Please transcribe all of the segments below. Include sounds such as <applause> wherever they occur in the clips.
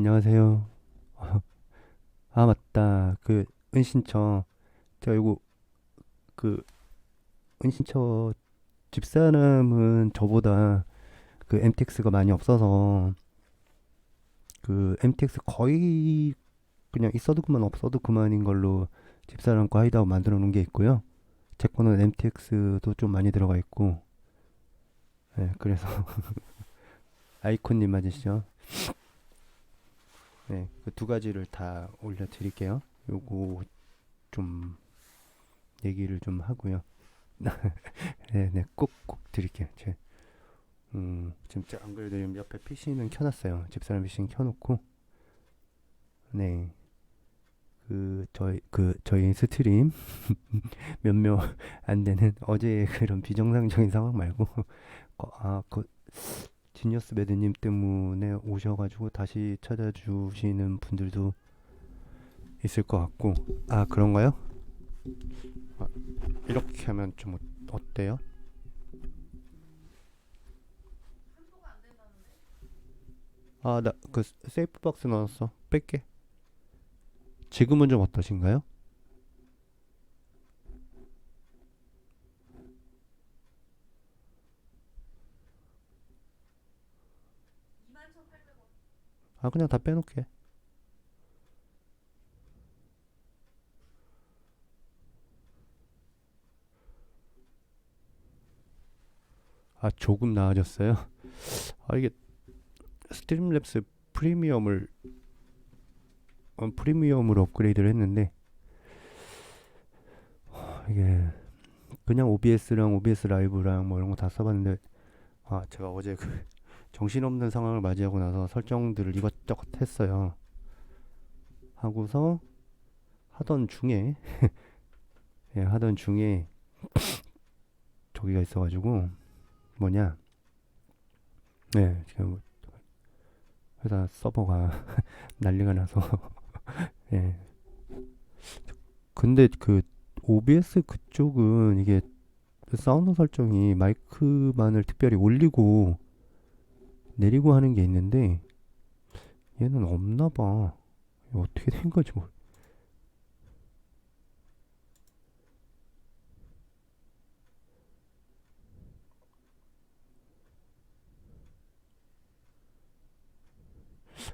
안녕하세요. <laughs> 아, 맞다. 그, 은신처. 제가 이거, 그, 은신처 집사람은 저보다 그 MTX가 많이 없어서, 그 MTX 거의 그냥 있어도 그만 없어도 그만인 걸로 집사람 거 하이다고 만들어 놓은 게 있고요. 제 거는 MTX도 좀 많이 들어가 있고, 네, 그래서 <laughs> 아이콘님 맞으시죠? 네, 그 두 가지를 다 올려드릴게요. 요거 좀 얘기를 좀 하고요. <laughs> 네, 네, 꼭, 꼭 드릴게요. 제, 음, 지금 제- 안 그래도 지금 옆에 PC는 켜놨어요. 집사람 PC는 켜놓고, 네, 그, 저희, 그, 저희 스트림 <laughs> 몇 명 안 되는 어제 그런 비정상적인 상황 말고, <laughs> 거- 아, 그, 지니어스 매드님 때문에 오셔가지고 다시 찾아주시는 분들도 있을 것 같고 아 그런가요? 아, 이렇게 하면 좀 어- 어때요? 아 나 그 세이프 박스 넣었어 뺄게 지금은 좀 어떠신가요? 아 그냥 다 빼놓게. 아 조금 나아졌어요? 아 이게 스트림랩스 프리미엄을 어, 프리미엄으로 업그레이드를 했는데 하, 이게 그냥 OBS랑 OBS 라이브랑 뭐 이런 거 다 써봤는데 아 제가 어제 그 정신없는 상황을 맞이하고 나서 설정들을 이것저것 했어요. 하고서 하던 중에 <laughs> 예, 하던 중에 <laughs> 저기가 있어가지고 뭐냐? 네 지금 회사 서버가 <laughs> 난리가 나서 예. 근데 그 OBS 그쪽은 이게 사운드 설정이 마이크만을 특별히 올리고 내리고 하는 게 있는데 얘는 없나 봐. 어떻게 된 거지 뭐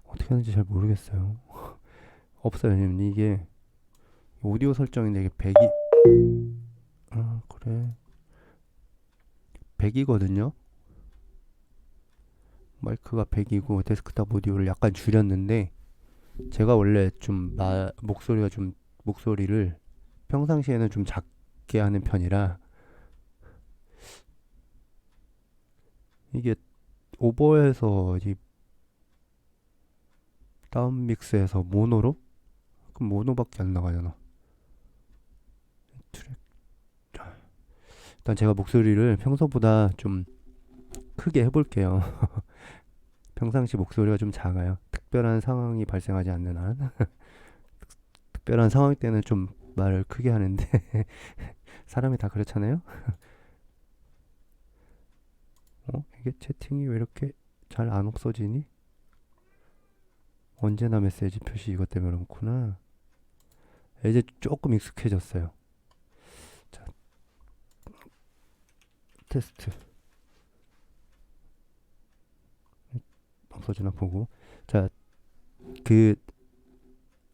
어떻게 하는지 잘 모르겠어요. <laughs> 없어요. 왜냐면 이게 오디오 설정인데 이게 100이 아 그래. 100이거든요 마이크가 100이고 데스크탑 오디오를 약간 줄였는데 제가 원래 좀 마, 목소리가 좀 목소리를 평상시에는 좀 작게 하는 편이라 이게 오버해서 이 다운 믹스해서 모노로? 그럼 모노밖에 안 나가잖아. 트랙. 일단 제가 목소리를 평소보다 좀 크게 해볼게요 <laughs> 평상시 목소리가 좀 작아요. 특별한 상황이 발생하지 않는 한? <laughs> 특별한 상황 때는 좀 말을 크게 하는데 <laughs> 사람이 다 그렇잖아요? <laughs> 어? 이게 채팅이 왜 이렇게 잘 안 없어지니? 언제나 메시지 표시 이것 때문에 그렇구나. 이제 조금 익숙해졌어요. 자 테스트 없어지나 보고 자 그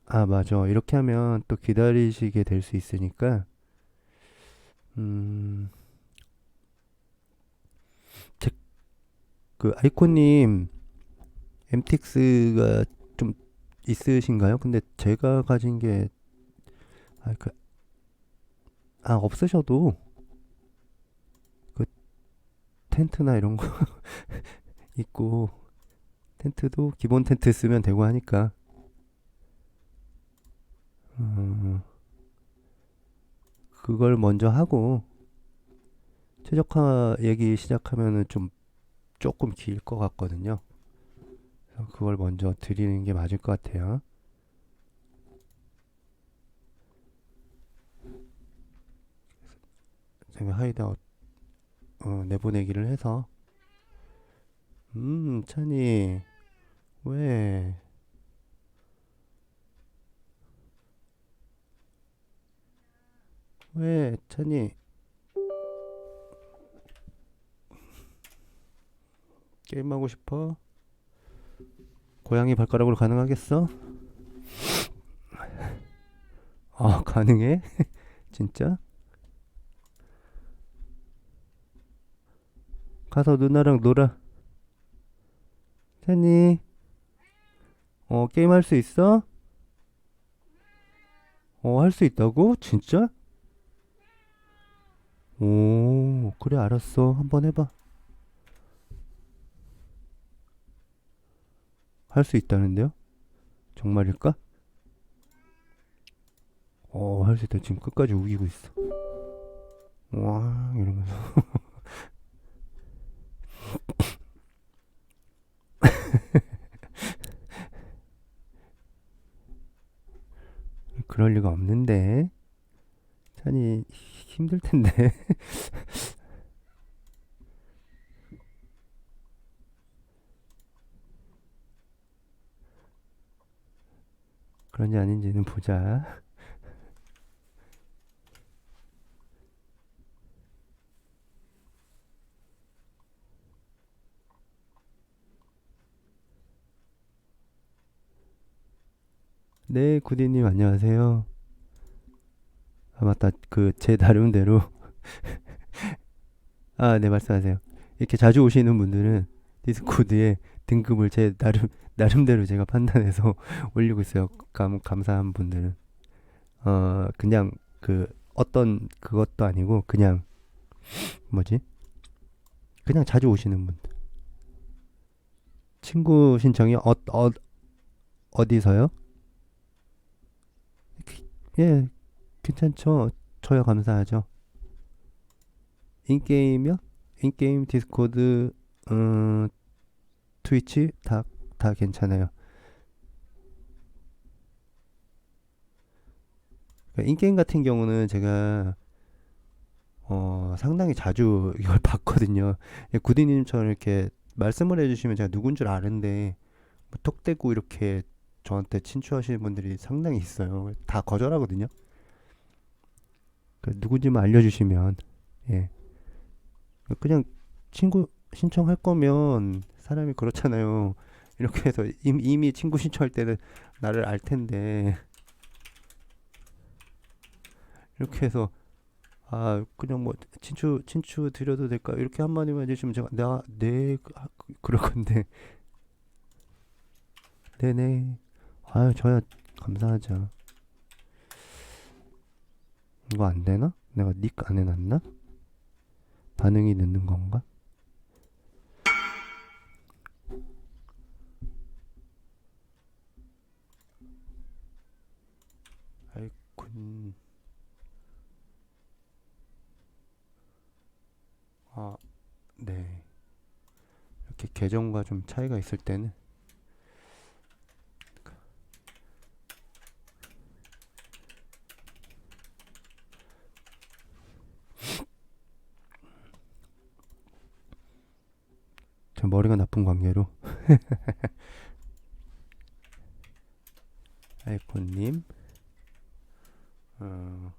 아 맞아 이렇게 하면 또 기다리시게 될 수 있으니까 음 그 아이콘님 MTX가 좀 있으신가요? 근데 제가 가진 게 아, 그, 아 없으셔도 그 텐트나 이런 거 <laughs> 있고 텐트도 기본 텐트 쓰면 되고 하니까 어, 그걸 먼저 하고 최적화 얘기 시작하면은 좀 조금 길 것 같거든요. 그래서 그걸 먼저 드리는 게 맞을 것 같아요. 제가 하이드아웃 어, 내보내기를 해서 음 찬이 왜? 왜, 찬이? 게임하고 싶어? 고양이 발가락으로 가능하겠어? 아, 가능해? <laughs> 진짜? 가서 누나랑 놀아. 찬이. 어 게임 할 수 있어? 어 할 수 있다고? 진짜? 오, 그래, 알았어. 한번 해봐. 할 수 있다는데요? 정말일까? 어, 할 수 있다. 지금 끝까지 우기고 있어. 와, 이러면서. <laughs> 그럴 리가 없는데. 찬이 힘들 텐데. <laughs> 그런지 아닌지는 보자. 네, 구디님 안녕하세요. 아, 맞다. 그, 제 나름대로. <laughs> 아, 네, 말씀하세요. 이렇게 자주 오시는 분들은 디스코드에 등급을 제 나름, 나름대로 제가 판단해서 <laughs> 올리고 있어요. 감, 감사한 분들은. 어, 그냥 그, 어떤 그것도 아니고, 그냥, 뭐지? 그냥 자주 오시는 분들. 친구 신청이 어, 어, 어디서요? 예, 괜찮죠? 저야 감사하죠. 인게임이요? 인게임, 디스코드, 음, 트위치 다, 다 괜찮아요. 그러니까 인게임 같은 경우는 제가 어, 상당히 자주 <laughs> 이걸 봤거든요. 예, 구디님처럼 이렇게 말씀을 해주시면 제가 누군 줄 아는데 뭐 톡대고 이렇게 저한테 친추하시는 분들이 상당히 있어요. 다 거절하거든요. 그 누군지만 알려주시면 예 그냥 친구 신청할 거면 사람이 그렇잖아요. 이렇게 해서 임- 이미 친구 신청할 때는 나를 알 텐데 이렇게 해서 아 그냥 뭐 친추 친추 드려도 될까 이렇게 한마디만 해주시면 제가 나네 그럴 건데 네네 아유 저야 감사하죠. 이거 안 되나? 내가 닉 안 해놨나? 반응이 늦는 건가? 아이군. 아, 네. 이렇게 계정과 좀 차이가 있을 때는 머리가 나쁜 관계로. <laughs> 아이폰님 어,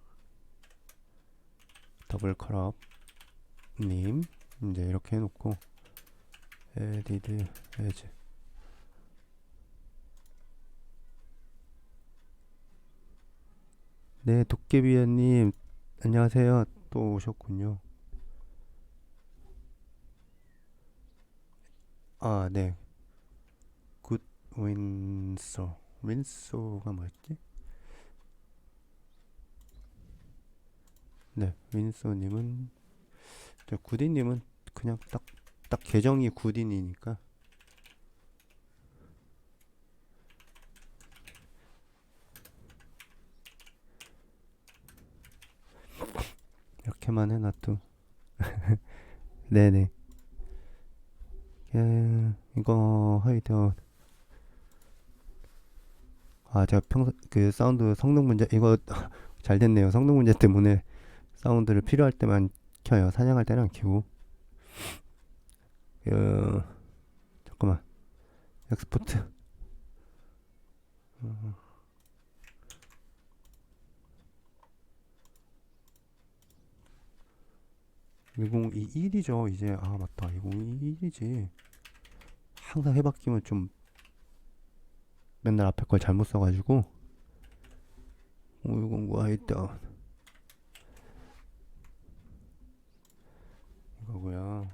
더블 컬업님 이제 이렇게 해놓고 에디드 에즈. 네 도깨비야님 안녕하세요. 또 오셨군요 아 네. 굿 윈소 윈소가 뭐였지? 네 윈소님은 저 구디님은 그냥 딱 딱 계정이 구딘이니까. 이렇게만 해놔도. <laughs> 네네 예, 이거 하이드 아 제가 평소 그 사운드 성능 문제 이거 <laughs> 잘 됐네요. 성능 문제 때문에 사운드를 필요할 때만 켜요. 사냥할 때는 안 켜고. 어, 잠깐만. 엑스포트. 어. 2021이죠. 이제 아 맞다. 2021이지. 항상 해바뀌면 좀 맨날 앞에 걸 잘못 써가지고. 510 화이트다운 이거고요.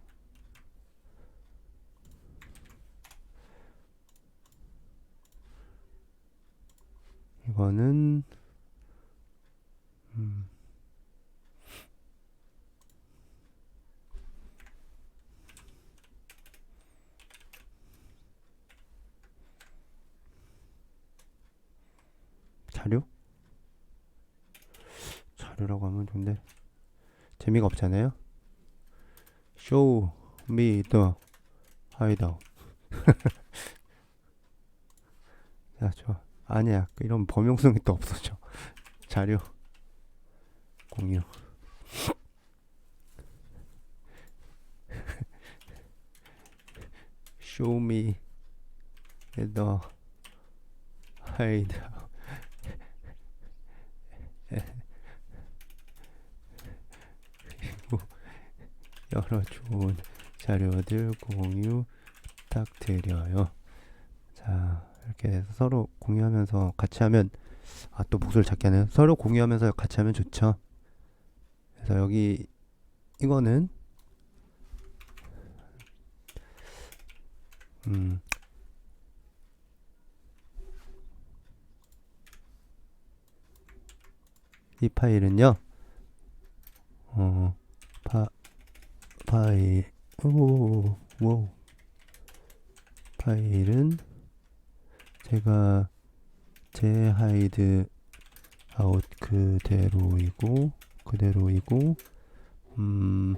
이거는 음 자료? 자료라고 하면 좋은데 재미가 없잖아요. Show me the <laughs> 좋아. 아니야. 이런 범용성이 또 없어져. <laughs> 자료 공유. <laughs> Show me. 여러 좋은 자료들 공유 부탁드려요. 자, 이렇게 해서 서로 공유하면서 같이 하면 아, 또 목소리 작게 하네요. 서로 공유하면서 같이 하면 좋죠. 그래서 여기 이거는 음, 이 파일은요. 어, 파 파일 오, 오, 파일은 제가 제 하이드 아웃 그대로이고 그대로이고 음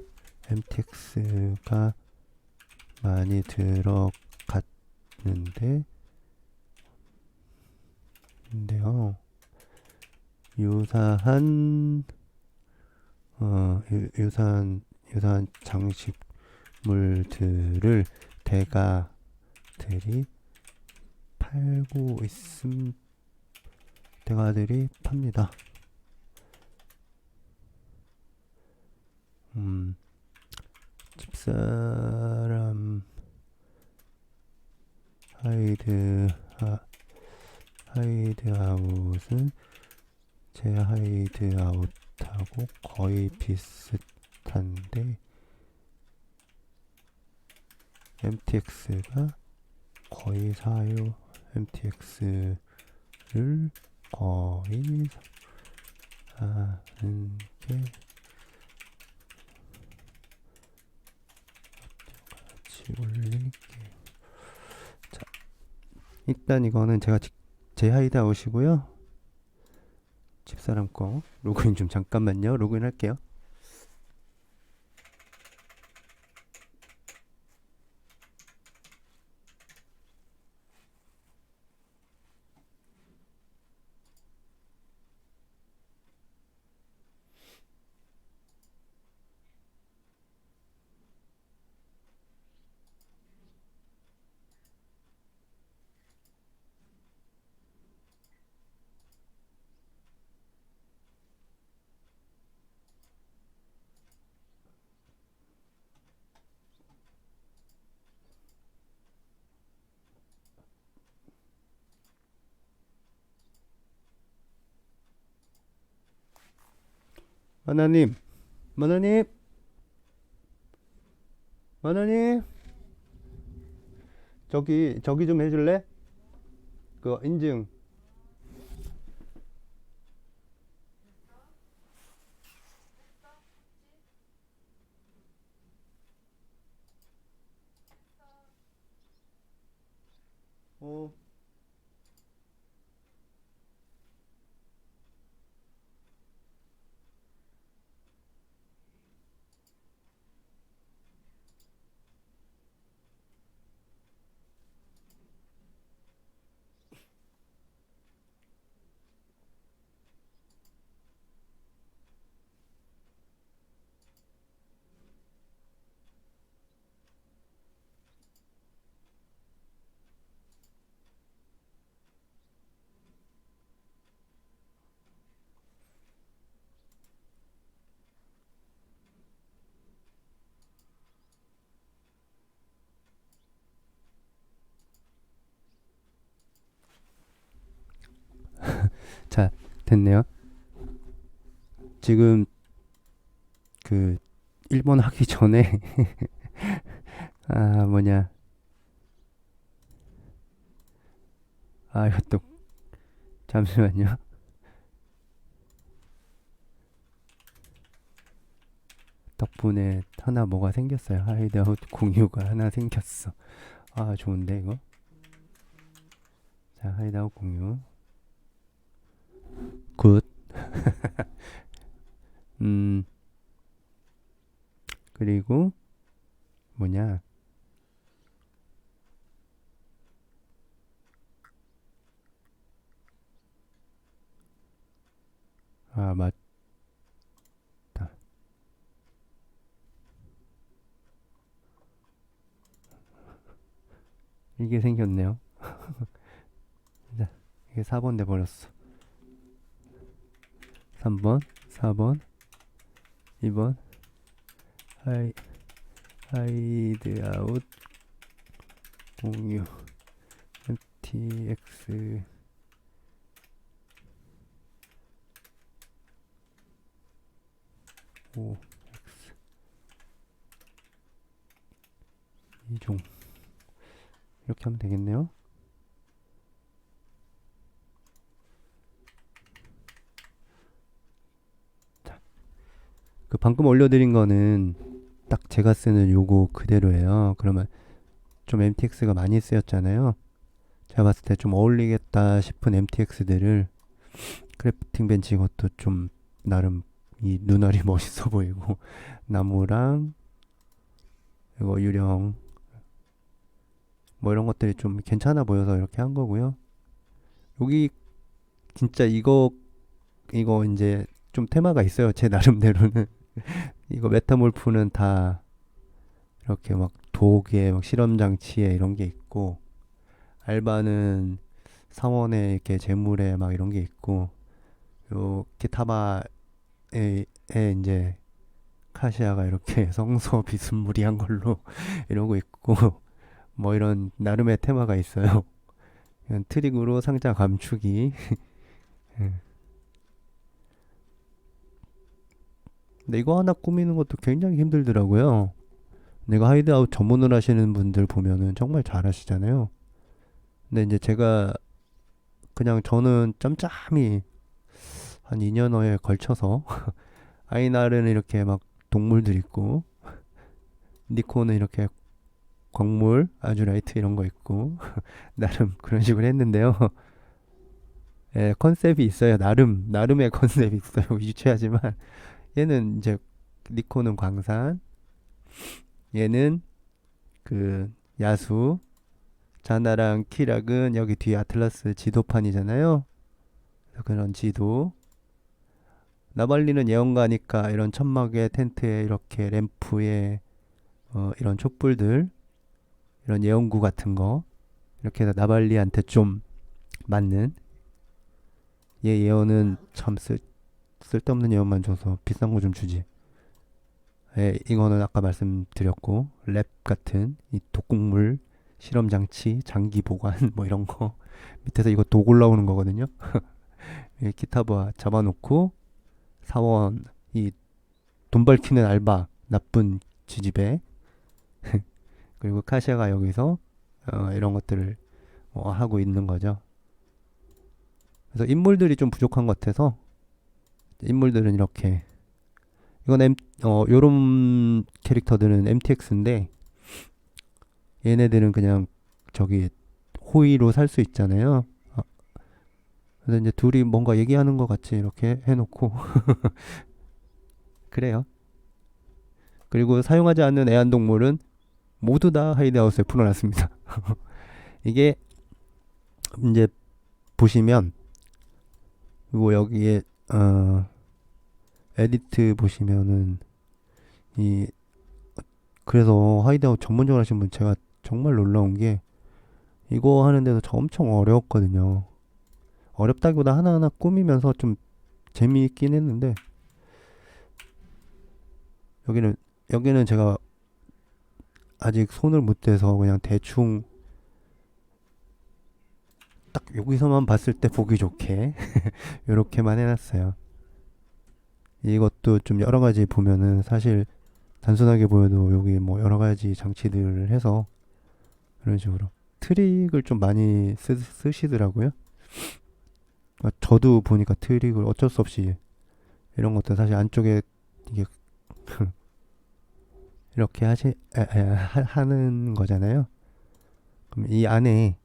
mtx가 많이 들어갔는데 인데요 유사한 어 유, 유사한 유사한 장식물들을 대가들이 팔고 있음 대가들이 팝니다. 음, 집사람 하이드 하, 하이드 아웃은 제 하이드 아웃하고 거의 비슷한데 MTX가 거의 사요 MTX를 거의 사는 게 같이 올릴게요. 자, 일단 이거는 제가 직- 제 하이드 아웃이고요. 집사람 거 로그인 좀 잠깐만요. 로그인 할게요. 만화님, 만화님, 만화님, 저기 저기 좀 해줄래? 그 인증. 자, 됐네요. 지금 그 일본 하기 전에 <laughs> 아 뭐냐 아 이것도 잠시만요. 덕분에 하나 뭐가 생겼어요. 하이드아웃 공유가 하나 생겼어. 아 좋은데 이거. 자 하이드아웃 공유. 굿. <laughs> 음. 그리고 뭐냐? 아, 맞다. 이게 생겼네요. <laughs> 자, 이게 4번 돼 버렸어. 3번, 4번, 2번, 하이, 하이드 아웃, 공유, MTX, 오, X, 이종. 이렇게 하면 되겠네요. 그 방금 올려드린 거는 딱 제가 쓰는 요거 그대로예요. 그러면 좀 MTX가 많이 쓰였잖아요. 제가 봤을 때 좀 어울리겠다 싶은 MTX들을 크래프팅 벤치 이것도 좀 나름 이 눈알이 <laughs> 멋있어 보이고 나무랑 이거 유령 뭐 이런 것들이 좀 괜찮아 보여서 이렇게 한 거고요. 여기 진짜 이거 이거 이제 좀 테마가 있어요. 제 나름대로는 <laughs> 이거 메타몰프는 다 이렇게 막 독에 막 실험 장치에 이런 게 있고 알바는 사원에 이렇게 재물에 막 이런 게 있고 요 기타바에 에 이제 카시아가 이렇게 <laughs> 성서 비스무리한 걸로 <laughs> 이러고 있고 뭐 이런 나름의 테마가 있어요. 트릭으로 상자 감추기. 근데 이거 하나 꾸미는 것도 굉장히 힘들더라고요. 내가 하이드아웃 전문을 하시는 분들 보면은 정말 잘 하시잖아요. 근데 이제 제가 그냥 저는 짬짬이 한 2년여에 걸쳐서 <laughs> 아이날은 이렇게 막 동물들 있고 니코는 이렇게 광물, 아주라이트 이런 거 있고 <laughs> 나름 그런 식으로 했는데요. 예, 컨셉이 있어요. 나름 나름의 <laughs> 컨셉이 있어요. 유치하지만 얘는 이제 니코는 광산, 얘는 그 야수, 자나랑 키락은 여기 뒤에 아틀라스 지도판이잖아요. 그런 지도. 나발리는 예언가니까 이런 천막에 텐트에 이렇게 램프에 어, 이런 촛불들 이런 예언구 같은 거 이렇게 해서 나발리한테 좀 맞는 얘 예언은 참 쓸, 쓸데없는 예언만 줘서 비싼 거 좀 주지. 예, 이거는 아까 말씀드렸고 랩 같은 이 독극물 실험 장치 장기 보관 <laughs> 뭐 이런 거 밑에서 이거 독 올라오는 거거든요. <laughs> 이 기타바 잡아놓고 사원 이돈 밝히는 알바 나쁜 지지배. <laughs> 그리고 카시아가 여기서 어, 이런 것들을 어, 하고 있는 거죠. 그래서 인물들이 좀 부족한 것 같아서 인물들은 이렇게 이건 M, 어, 요런 캐릭터들은 MTX인데 얘네들은 그냥 저기 호의로 살 수 있잖아요. 아, 그래서 이제 둘이 뭔가 얘기하는 것 같이 이렇게 해놓고 <laughs> 그래요. 그리고 사용하지 않는 애완동물은 모두 다 하이드하우스에 풀어놨습니다. <laughs> 이게 이제 보시면 그리고 여기에 어 에디트 보시면은 이 그래서 하이드아웃 전문적으로 하신 분 제가 정말 놀라운 게 이거 하는데도 저 엄청 어려웠거든요. 어렵다기보다 하나하나 꾸미면서 좀 재미있긴 했는데 여기는 여기는 제가 아직 손을 못 대서 그냥 대충 딱 여기서만 봤을 때 보기 좋게 <laughs> 이렇게만 해놨어요. 이것도 좀 여러 가지 보면은 사실 단순하게 보여도 여기 뭐 여러 가지 장치들을 해서 이런 식으로 트릭을 좀 많이 쓰, 쓰시더라고요. 아, 저도 보니까 트릭을 어쩔 수 없이 이런 것도 사실 안쪽에 이게 <laughs> 이렇게 하시 에, 에, 하, 하는 거잖아요. 그럼 이 안에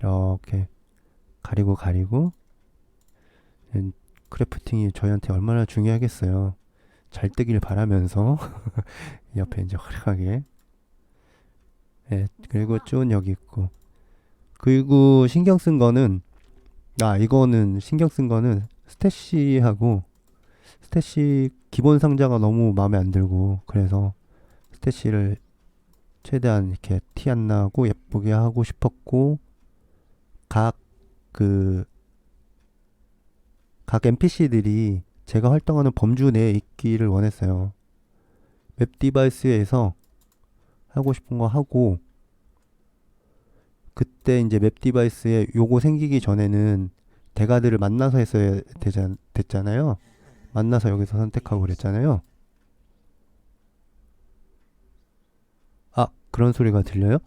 이렇게 가리고 가리고 음, 크래프팅이 저희한테 얼마나 중요하겠어요. 잘 뜨길 바라면서 <laughs> 옆에 이제 화려하게. 예, 그리고 쭉 여기 있고. 그리고 신경 쓴 거는 아 이거는 신경 쓴 거는 스태시하고 스태시 기본 상자가 너무 마음에 안 들고 그래서 스태시를 최대한 이렇게 티 안 나고 예쁘게 하고 싶었고 각 그 각 NPC들이 제가 활동하는 범주 내에 있기를 원했어요. 웹 디바이스에서 하고 싶은 거 하고 그때 이제 맵 디바이스에 요거 생기기 전에는 대가들을 만나서 했어야 되자, 됐잖아요. 만나서 여기서 선택하고 그랬잖아요. 아, 그런 소리가 들려요?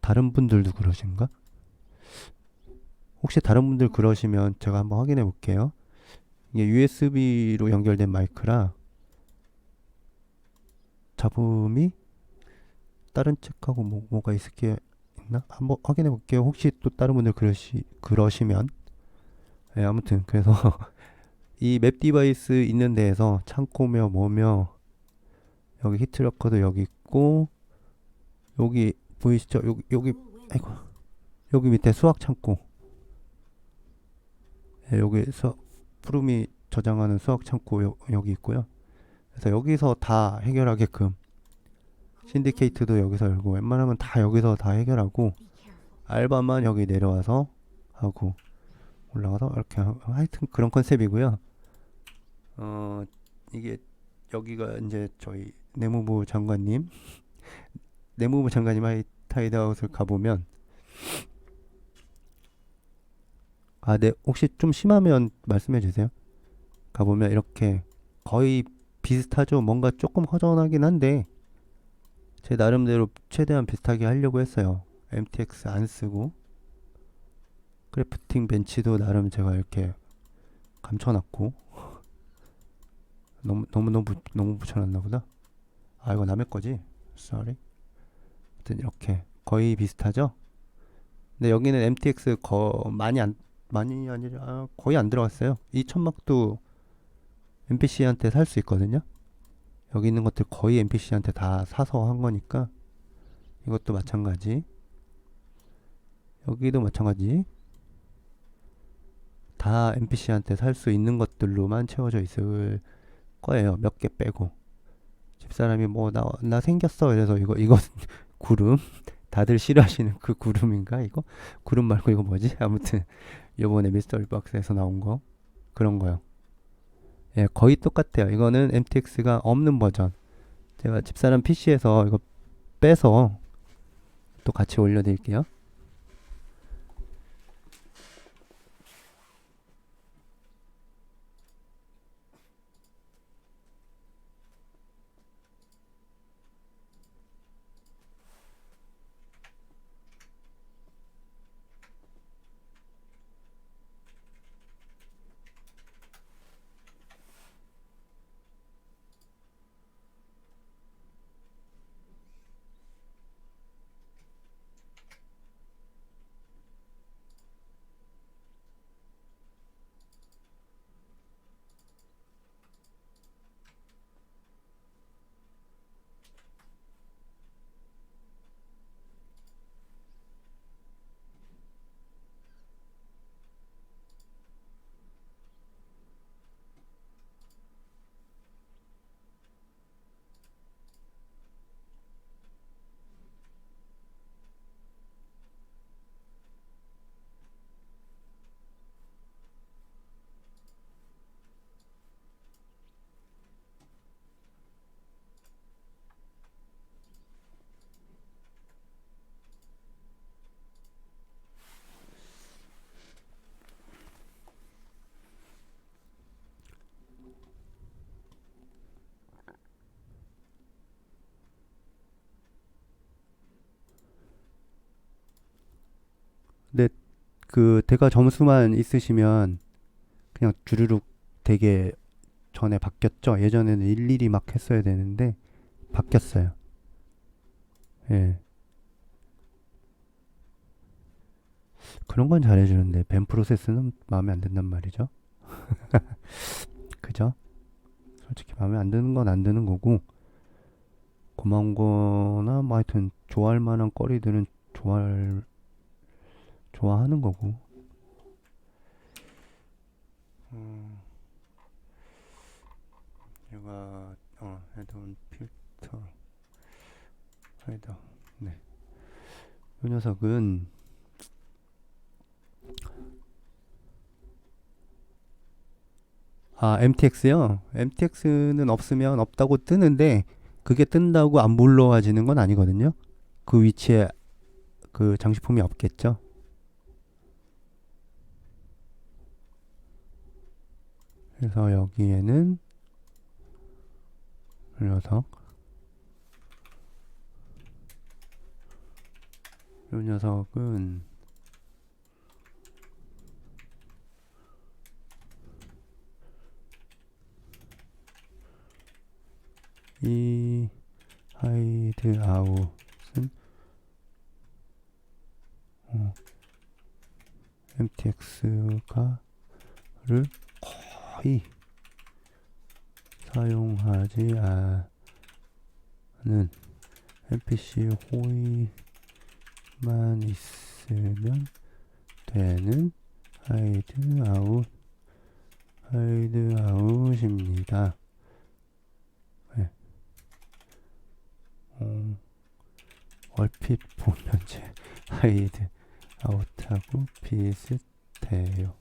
다른 분들도 그러신가? 혹시 다른 분들 그러시면 제가 한번 확인해 볼게요. 이게 USB로 연결된 마이크라 잡음이 다른 책하고 뭐, 뭐가 있을 게 있나? 한번 확인해 볼게요. 혹시 또 다른 분들 그러시, 그러시면. 네, 아무튼, 그래서 <laughs> 이 맵 디바이스 있는 데에서 창고며 뭐며 여기 히트러커도 여기 있고 여기 보이시죠? 여기, 여기, 아이고. 여기 밑에 수학 창고. 네, 여기서 푸름이 저장하는 수학 창고 여, 여기 있고요. 그래서 여기서 다 해결하게끔 신디케이트도 여기서 열고 웬만하면 다 여기서 다 해결하고 알바만 여기 내려와서 하고 올라가서 이렇게 하- 하여튼 그런 컨셉이고요. 어 이게 여기가 이제 저희 내무부 장관님 <laughs> 내무부 장관님 하이 타이드아웃을 가보면 아, 네 혹시 좀 심하면 말씀해 주세요. 가보면 이렇게 거의 비슷하죠. 뭔가 조금 허전하긴 한데 제 나름대로 최대한 비슷하게 하려고 했어요. MTX 안 쓰고 크래프팅 벤치도 나름 제가 이렇게 감춰놨고 너무 너무 너무 부- 너무 붙여놨나 보다. 아 이거 남의 거지? Sorry. 아무튼 이렇게 거의 비슷하죠. 근데 여기는 MTX 거 많이 안 많이 아니라 아, 거의 안 들어갔어요. 이 천막도 NPC한테 살 수 있거든요. 여기 있는 것들 거의 NPC한테 다 사서 한 거니까 이것도 마찬가지. 여기도 마찬가지. 다 NPC한테 살 수 있는 것들로만 채워져 있을 거예요. 몇 개 빼고. 집사람이 뭐 나 나 생겼어 이래서 이거 이거 구름 다들 싫어하시는 그 구름인가 이거 구름 말고 이거 뭐지 아무튼 요번에 미스터리 박스에서 나온 거 그런 거요. 예, 거의 똑같아요. 이거는 MTX가 없는 버전. 제가 집사람 PC에서 이거 빼서 또 같이 올려드릴게요. 그 대가 점수만 있으시면 그냥 주르륵 되게 전에 바뀌었죠. 예전에는 일일이 막 했어야 되는데 바뀌었어요. 예. 그런 건 잘해주는데 밴 프로세스는 마음에 안 든단 말이죠. <laughs> 그죠? 솔직히 마음에 안 드는 건 안 드는 거고 고마운 거나 뭐 하여튼 좋아할 만한 거리들은 좋아할 좋아하는 거고. 음, 얘가 어 헤드온 필터 헤더 네. 이 녀석은 아 MTX요. MTX는 없으면 없다고 뜨는데 그게 뜬다고 안 불러와지는 건 아니거든요. 그 위치에 그 장식품이 없겠죠. 그래서 여기에는 이 녀석 이 녀석은 이 하이드 아웃은 어, MTX가를 거의 사용하지 않은 NPC 호의만 있으면 되는 하이드 아웃 하이드 아웃입니다. 네. 어, 얼핏 보면 제 하이드 아웃하고 비슷해요.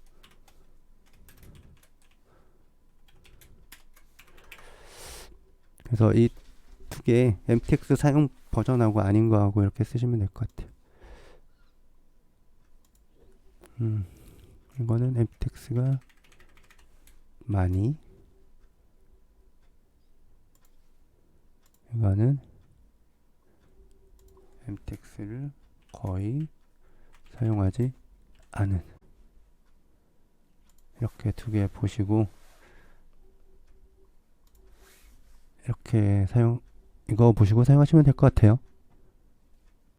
그래서 이 두 개 MTX 사용 버전하고 아닌 거하고 이렇게 쓰시면 될 것 같아요. 음, 이거는 MTX가 많이 이거는 MTX를 거의 사용하지 않은 이렇게 두 개 보시고 이렇게 사용 이거 보시고 사용하시면 될 것 같아요.